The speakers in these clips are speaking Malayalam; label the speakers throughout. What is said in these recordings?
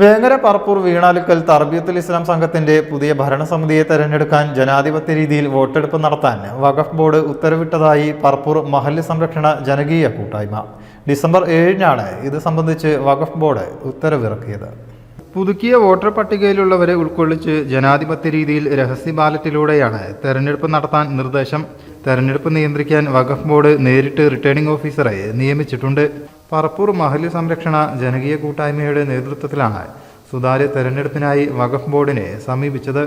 Speaker 1: വേങ്ങര പറപ്പൂർ വീണാലുക്കൽ തർബിയത്തുൽ ഇസ്ലാം സംഘത്തിന്റെ പുതിയ ഭരണസമിതിയെ തെരഞ്ഞെടുക്കാൻ ജനാധിപത്യ രീതിയിൽ വോട്ടെടുപ്പ് നടത്താൻ വഖഫ് ബോർഡ് ഉത്തരവിട്ടതായി പറപ്പൂർ മഹല്ല് സംരക്ഷണ ജനകീയ കൂട്ടായ്മ. ഡിസംബർ ഏഴിനാണ് ഇത് സംബന്ധിച്ച് വഖഫ് ബോർഡ് ഉത്തരവിറക്കിയത്. പുതുക്കിയ വോട്ടർ പട്ടികയിലുള്ളവരെ ഉൾക്കൊള്ളിച്ച് ജനാധിപത്യ രീതിയിൽ രഹസ്യ ബാലറ്റിലൂടെയാണ് തെരഞ്ഞെടുപ്പ് നടത്താൻ നിർദ്ദേശം തെരഞ്ഞെടുപ്പ് നിയന്ത്രിക്കാൻ വഖഫ് ബോർഡ് നേരിട്ട് റിട്ടേണിംഗ് ഓഫീസറെ നിയമിച്ചിട്ടുണ്ട്. പറപ്പൂർ മഹൽ സംരക്ഷണ ജനകീയ കൂട്ടായ്മയുടെ നേതൃത്വത്തിലാണ് സുതാര്യ തെരഞ്ഞെടുപ്പിനായി വഖഫ് ബോർഡിനെ സമീപിച്ചത്.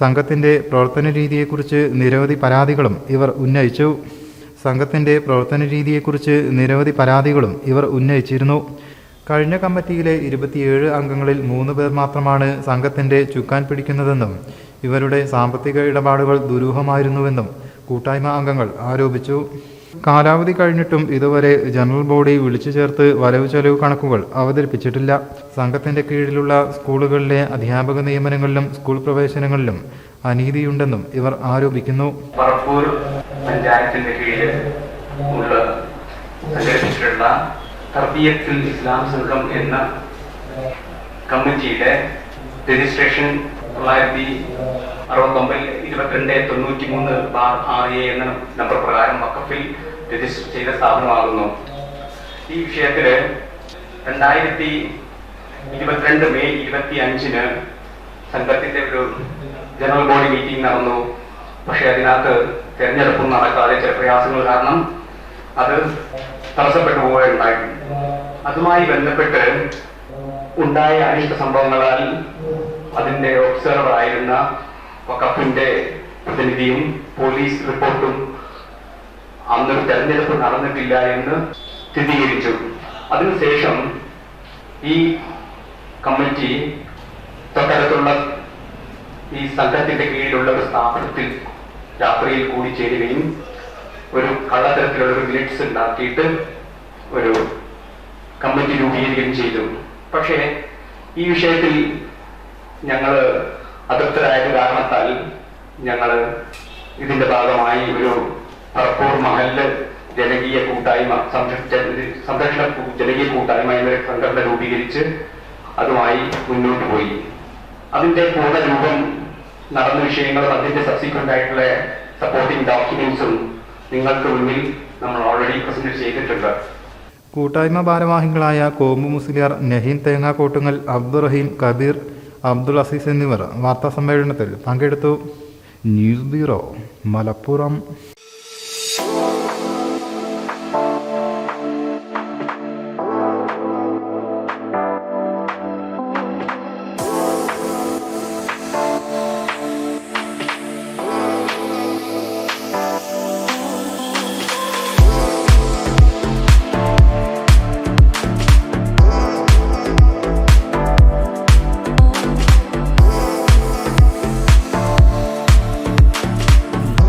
Speaker 1: സംഘത്തിന്റെ പ്രവർത്തന രീതിയെക്കുറിച്ച് നിരവധി പരാതികളും ഇവർ ഉന്നയിച്ചു. സംഘത്തിന്റെ പ്രവർത്തന രീതിയെക്കുറിച്ച് നിരവധി പരാതികളും ഇവർ ഉന്നയിച്ചിരുന്നു. കഴിഞ്ഞ കമ്മിറ്റിയിലെ ഇരുപത്തിയേഴ് അംഗങ്ങളിൽ മൂന്ന് പേർ മാത്രമാണ് സംഘത്തിന്റെ ചുക്കാൻ പിടിക്കുന്നതെന്നും ഇവരുടെ സാമ്പത്തിക ഇടപാടുകൾ ദുരൂഹമായിരുന്നുവെന്നും കൂട്ടായ്മ അംഗങ്ങൾ ആരോപിച്ചു. കാലാവധി കഴിഞ്ഞിട്ടും ഇതുവരെ ജനറൽ ബോഡി വിളിച്ചു ചേർത്ത് വരവ് ചെലവ് കണക്കുകൾ അവതരിപ്പിച്ചിട്ടില്ല. സംഘത്തിന്റെ കീഴിലുള്ള സ്കൂളുകളിലെ അധ്യാപക നിയമനങ്ങളിലും സ്കൂൾ പ്രവേശനങ്ങളിലും അനീതിയുണ്ടെന്നും ഇവർ ആരോപിക്കുന്നു.
Speaker 2: പഞ്ചായത്തിന്റെ കീഴിൽ ഉള്ള തർബീയത്തുൽ ഇസ്ലാം സംഘം എന്ന കമ്മിറ്റിയുടെ രജിസ്ട്രേഷൻ തൊള്ളായിരത്തി അറുപത്തൊമ്പതിൽ ഇരുപത്തിരണ്ട് തൊണ്ണൂറ്റി മൂന്ന് ബാർ ആർ എ എന്ന നമ്പർ പ്രകാരം വക്കഫിൽ രജിസ്റ്റർ ചെയ്ത സ്ഥാപനമാകുന്നു. ഈ വിഷയത്തിൽ രണ്ടായിരത്തി ഇരുപത്തിരണ്ട് മെയ് ഇരുപത്തി അഞ്ചിന് സംഘത്തിന്റെ ഒരു ജനറൽ ബോഡി മീറ്റിംഗ് നടന്നു. പക്ഷെ അതിനകത്ത് തെരഞ്ഞെടുപ്പും നടക്കാതെ ചില പ്രയാസങ്ങൾ കാരണം അത് തടസ്സപ്പെട്ടു പോവുകയുണ്ടായി അതുമായി ബന്ധപ്പെട്ട് ഉണ്ടായ അനിഷ്ട സംഭവങ്ങളാൽ അതിന്റെ ഒബ്സർവർ ആയിരുന്ന കപ്പിന്റെ പ്രതിനിധിയും പോലീസ് റിപ്പോർട്ടും അന്നൊരു തെരഞ്ഞെടുപ്പ് നടന്നിട്ടില്ല എന്ന് സ്ഥിരീകരിച്ചു. അതിനുശേഷം ഈ കമ്മിറ്റി തൊട്ടടുത്തുള്ള ഈ സംഘത്തിന്റെ കീഴിലുള്ള ഒരു സ്ഥാപനത്തിൽ രാത്രിയിൽ കൂടിച്ചേരുകയും ഒരു കള്ളത്തരത്തിലുള്ള ഒരു മിനിറ്റ്സ് ഉണ്ടാക്കിയിട്ട് ഒരു കമ്മിറ്റി രൂപീകരിക്കുകയും ചെയ്തു. പക്ഷേ ഈ വിഷയത്തിൽ ഞങ്ങൾ അതൃപ്തരായത് കാരണത്താൽ ഞങ്ങൾ ഇതിന്റെ ഭാഗമായി ഒരു പറപ്പൂർ മഹലിൽ ജനകീയ കൂട്ടായ്മ സംരക്ഷ- സംരക്ഷണ ജനകീയ കൂട്ടായ്മ എന്നൊരു സംഘടന രൂപീകരിച്ച് അതുമായി മുന്നോട്ട് പോയി. അതിന്റെ പൂർണ രൂപം നടന്ന വിഷയങ്ങളും അതിന്റെ സബ്സിക്വന്റ് ആയിട്ടുള്ള സപ്പോർട്ടിംഗ് ഡോക്യുമെന്റ്സും നിങ്ങൾക്ക് മുന്നിൽ നമ്മൾ ഓൾറെഡി പ്രസന്റ് ചെയ്തിട്ടുണ്ട്.
Speaker 1: കൂട്ടായ്മ ഭാരവാഹികളായ കോമ്പു മുസ്ലിയാർ നഹീൻ തേങ്ങാക്കോട്ടുങ്ങൽ അബ്ദുറഹീം കബീർ അബ്ദുൾ അസീസ് എന്നിവർ വാർത്താ സമ്മേളനത്തിൽ പങ്കെടുത്തു. News bureau Malappuram.